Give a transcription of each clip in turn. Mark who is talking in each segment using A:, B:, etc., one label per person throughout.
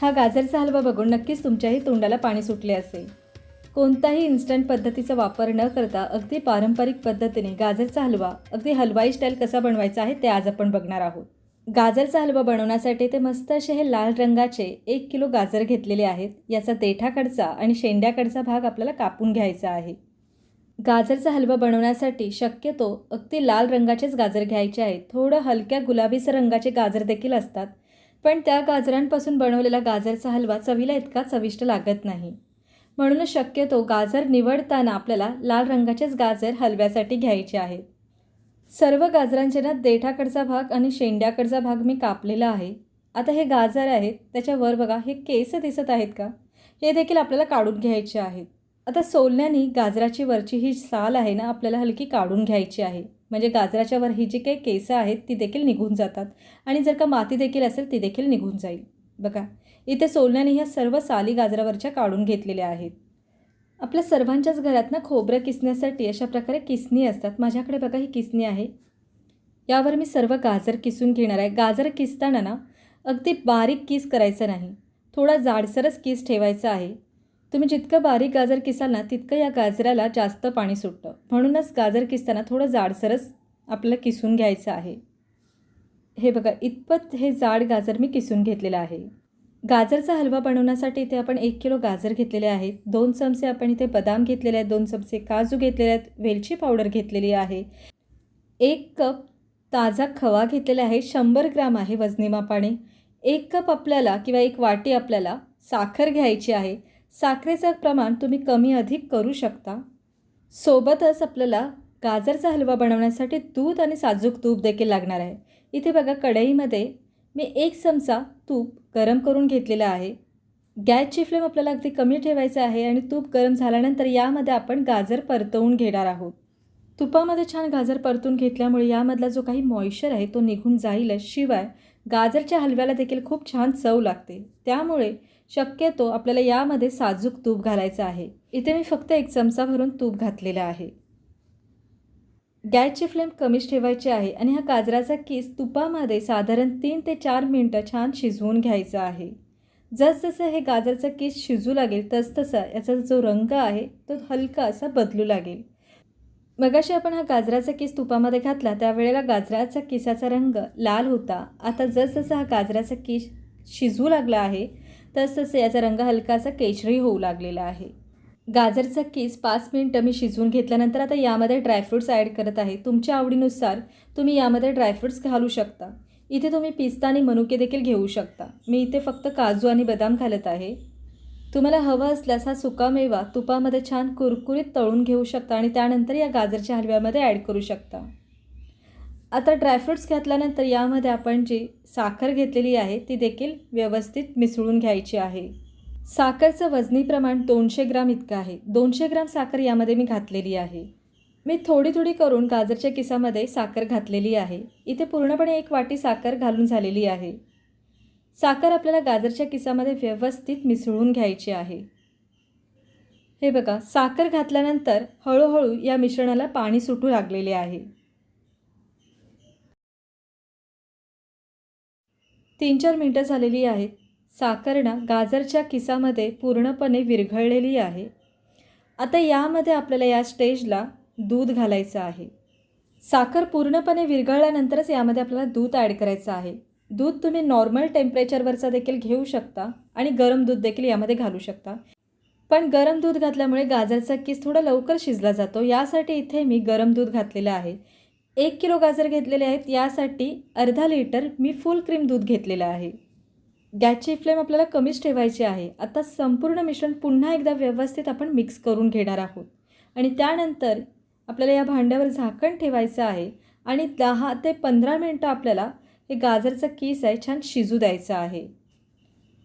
A: हा गाजरचा हलवा बघून नक्कीच तुमच्याही तोंडाला पाणी सुटले असेल. कोणताही इन्स्टंट पद्धतीचा वापर न करता अगदी पारंपरिक पद्धतीने गाजरचा हलवा अगदी हलवाई स्टाईल कसा बनवायचा आहे ते आज आपण बघणार आहोत. गाजरचा हलवा बनवण्यासाठी ते मस्त असे हे लाल रंगाचे एक किलो गाजर घेतलेले आहेत. याचा देठाकडचा आणि शेंड्याकडचा भाग आपल्याला कापून घ्यायचा आहे. गाजरचा हलवा बनवण्यासाठी शक्यतो अगदी लाल रंगाचेच गाजर घ्यायचे आहेत. थोडं हलक्या गुलाबीसर रंगाचे गाजर देखील असतात. पण त्या गाजरांपासून बनवलेला गाजरचा हलवा चवीला इतका चविष्ट लागत नाही. म्हणूनच शक्यतो गाजर निवडताना आपल्याला लाल रंगाचेच गाजर हलव्यासाठी घ्यायचे आहेत. सर्व गाजरांचे ना देठाकडचा भाग आणि शेंड्याकडचा भाग मी कापलेला आहे. आता हे गाजर आहेत त्याच्यावर बघा हे केस दिसत आहेत का? हे देखील आपल्याला काढून घ्यायचे आहेत. आता सोलण्याने गाजराची वरची ही साल आहे ना आपल्याला हलकी काढून घ्यायची आहे. म्हणजे गाजराच्या वर ही जी काही केसं आहेत ती देखील निघून जातात. आणि जर का माती देखील असेल ती देखील निघून जाईल. बघा इथे सोलण्याने ह्या सर्व साली गाजरावरच्या काढून घेतलेल्या आहेत. आपल्या सर्वांच्याच घरात ना खोबरं किसण्यासाठी अशा प्रकारे किसणी असतात. माझ्याकडे बघा ही किसणी आहे. यावर मी सर्व गाजर किसून घेणार आहे. गाजर किसताना ना अगदी बारीक किस करायचं नाही. थोडा जाडसरच किस ठेवायचा आहे. तुम्ही जितकं बारीक गाजर किसाल ना तितकं या गाजराला जास्त पाणी सुटतं. म्हणूनच गाजर किसताना थोडं जाडसरच आपल्याला किसून घ्यायचं आहे. हे बघा इतपत हे जाड गाजर मी किसून घेतलेलं आहे. गाजरचा हलवा बनवण्यासाठी इथे आपण एक किलो गाजर घेतलेले आहेत. दोन चमचे आपण इथे बदाम घेतलेले आहेत. दोन चमचे काजू घेतलेले आहेत. वेलची पावडर घेतलेली आहे. एक कप ताजा खवा घेतलेला आहे. शंभर ग्राम आहे वजनी मापाने एक कप आपल्याला किंवा एक वाटी आपल्याला साखर घ्यायची आहे. साखरेचं प्रमाण तुम्ही कमी अधिक करू शकता. सोबतच आपल्याला गाजरचा हलवा बनवण्यासाठी दूध आणि साजूक तूप देखील लागणार आहे. इथे बघा कढईमध्ये मी एक चमचा तूप गरम करून घेतलेला आहे. गॅसची फ्लेम आपल्याला अगदी कमी ठेवायचं आहे आणि तूप गरम झाल्यानंतर यामध्ये आपण गाजर परतवून घेणार आहोत. तुपामध्ये छान गाजर परतून घेतल्यामुळे यामधला जो काही मॉइश्चर आहे तो निघून जाईलच शिवाय गाजरच्या हलव्याला देखील खूप छान चव लागते. त्यामुळे शक्यतो आपल्याला यामध्ये साजूक तूप घालायचं आहे. इथे मी फक्त एक चमचा भरून तूप घातलेला आहे. गॅसची फ्लेम कमीच ठेवायची आहे आणि हा गाजराचा किस तुपामध्ये साधारण तीन ते चार मिनटं छान शिजवून घ्यायचा आहे. जसजसं हे गाजरचा किस शिजू लागेल तसतसा याचा जो रंग आहे तो हलका असा बदलू लागेल. मगाशी आपण हा गाजराचा किस तुपामध्ये घातला त्यावेळेला गाजराचा किसाचा रंग लाल होता. आता जसजसा हा गाजराचा किस शिजू लागला आहे तसतसे याचा रंग हलकासा केशरी होऊ लागलेला आहे. गाजरचा केस पाच मिनटं मी शिजवून घेतल्यानंतर आता यामध्ये ड्रायफ्रूट्स ॲड करत आहे. तुमच्या आवडीनुसार तुम्ही यामध्ये ड्रायफ्रूट्स घालू शकता. इथे तुम्ही पिस्ता आणि मनुके देखील घेऊ शकता. मी इथे फक्त काजू आणि बदाम घालत आहे. तुम्हाला हवं असल्यास हा सुकामेवा तुपामध्ये छान कुरकुरीत तळून घेऊ शकता आणि त्यानंतर या गाजरच्या हलव्यामध्ये ॲड करू शकता. आता ड्रायफ्रूट्स घातल्यानंतर यामध्ये आपण जी साखर घेतलेली आहे ती देखील व्यवस्थित मिसळून घ्यायची आहे. साखरचं वजनी प्रमाण दोनशे ग्राम इतकं आहे. दोनशे ग्राम साखर यामध्ये मी घातलेली आहे. मी थोडी थोडी करून गाजरच्या किसामध्ये साखर घातलेली आहे. इथे पूर्णपणे एक वाटी साखर घालून झालेली आहे. साखर आपल्याला गाजरच्या किसामध्ये व्यवस्थित मिसळून घ्यायची आहे. हे बघा साखर घातल्यानंतर हळूहळू या मिश्रणाला पाणी सुटू लागलेले आहे. तीन चार मिनटं झालेली आहेत साखर ना गाजरच्या किसामध्ये पूर्णपणे विरघळलेली आहे. आता यामध्ये आपल्याला या स्टेजला दूध घालायचं आहे. साखर पूर्णपणे विरघळल्यानंतरच यामध्ये आपल्याला दूध ॲड करायचं आहे. दूध तुम्ही नॉर्मल टेम्परेचरवरचा देखील घेऊ शकता आणि गरम दूध देखील यामध्ये घालू शकता. पण गरम दूध घातल्यामुळे गाजरचा किस थोडा लवकर शिजला जातो. यासाठी इथे मी गरम दूध घातलेलं आहे. एक किलो गाजर घेतलेले आहेत यासाठी अर्धा लिटर मी फुल क्रीम दूध घेतलेलं आहे. गॅसची फ्लेम आपल्याला कमीच ठेवायची आहे. आता संपूर्ण मिश्रण पुन्हा एकदा व्यवस्थित आपण मिक्स करून घेणार आहोत. आणि त्यानंतर आपल्याला या भांड्यावर झाकण ठेवायचं आहे आणि दहा ते पंधरा मिनटं आपल्याला हे गाजरचं केस आहे छान शिजू द्यायचं आहे.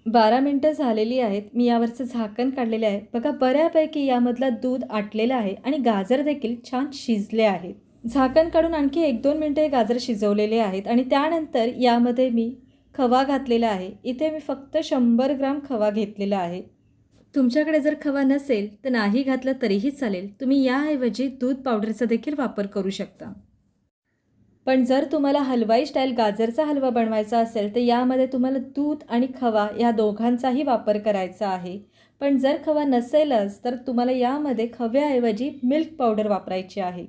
A: बारा मिनटं झालेली आहेत. मी यावरचं झाकण काढलेले आहे. बघा बऱ्यापैकी यामधला दूध आटलेलं आहे आणि गाजर देखील छान शिजले आहेत. झाकण काढून आणखी एक दोन मिनटं हे गाजर शिजवलेले आहेत आणि त्यानंतर यामध्ये मी खवा घातलेला आहे. इथे मी फक्त शंभर ग्राम खवा घेतलेला आहे. तुमच्याकडे जर खवा नसेल तर नाही घातलं तरीही चालेल. तुम्ही याऐवजी दूध पावडरचा देखील वापर करू शकता. पण जर तुम्हाला हलवाई स्टाईल गाजरचा हलवा बनवायचा असेल तर यामध्ये तुम्हाला दूध आणि खवा या दोघांचाही वापर करायचा आहे. पण जर खवा नसेलच तर तुम्हाला यामध्ये खव्याऐवजी मिल्क पावडर वापरायची आहे.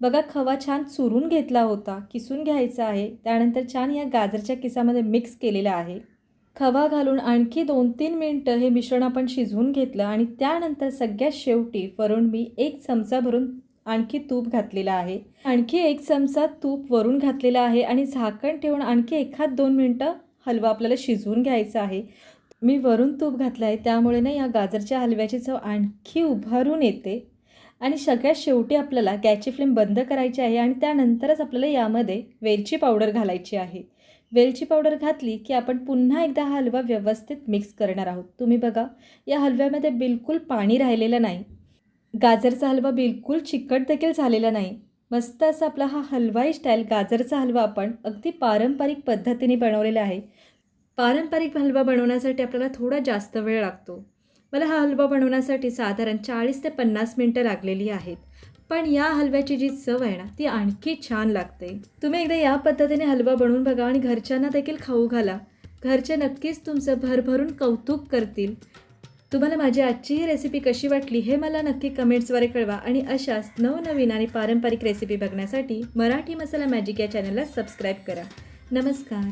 A: बघा खवा छान चुरून घेतला होता किसून घ्यायचा आहे. त्यानंतर छान या गाजरच्या किसामध्ये मिक्स केलेला आहे. खवा घालून आणखी दोन तीन मिनटं हे मिश्रण आपण शिजवून घेतलं आणि त्यानंतर सगळ्यात शेवटी वरून मी एक चमचा भरून आणखी तूप घातलेला आहे. आणखी एक चमचा तूप वरून घातलेला आहे आणि झाकण ठेवून आणखी एखाद दोन मिनटं हलवा आपल्याला शिजवून घ्यायचा आहे. मी वरून तूप घातलं आहे त्यामुळे ना या गाजरच्या हलव्याची चव आणखी उभारून येते. आणि सगळ्यात शेवटी आपल्याला गॅसची फ्लेम बंद करायची आहे आणि त्यानंतरच आपल्याला यामध्ये वेलची पावडर घालायची आहे. वेलची पावडर घातली की आपण पुन्हा एकदा हा हलवा व्यवस्थित मिक्स करणार आहोत. तुम्ही बघा या हलव्यामध्ये बिलकुल पाणी राहिलेलं नाही. गाजरचा हलवा बिलकुल चिकट देखील झालेला नाही. मस्त असा आपला हा हलवाई स्टाईल गाजरचा हलवा आपण अगदी पारंपरिक पद्धतीने बनवलेला आहे. पारंपरिक हलवा बनवण्यासाठी आपल्याला थोडा जास्त वेळ लागतो. मला हा हलवा बनवण्यासाठी साधारण चाळीस ते पन्नास मिनटं लागलेली आहेत. पण या हलव्याची जी चव आहे ना ती आणखी छान लागते. तुम्ही एकदा या पद्धतीने हलवा बनवून बघा आणि घरच्यांना देखील खाऊ घाला. घरचे नक्कीच तुमचं भरभरून कौतुक करतील. तुम्हाला माझी आजची ही रेसिपी कशी वाटली हे मला नक्की कमेंट्सद्वारे कळवा आणि अशाच नवनवीन आणि पारंपरिक रेसिपी बघण्यासाठी मराठी मसाला मॅजिक या चॅनलला सबस्क्राईब करा. नमस्कार.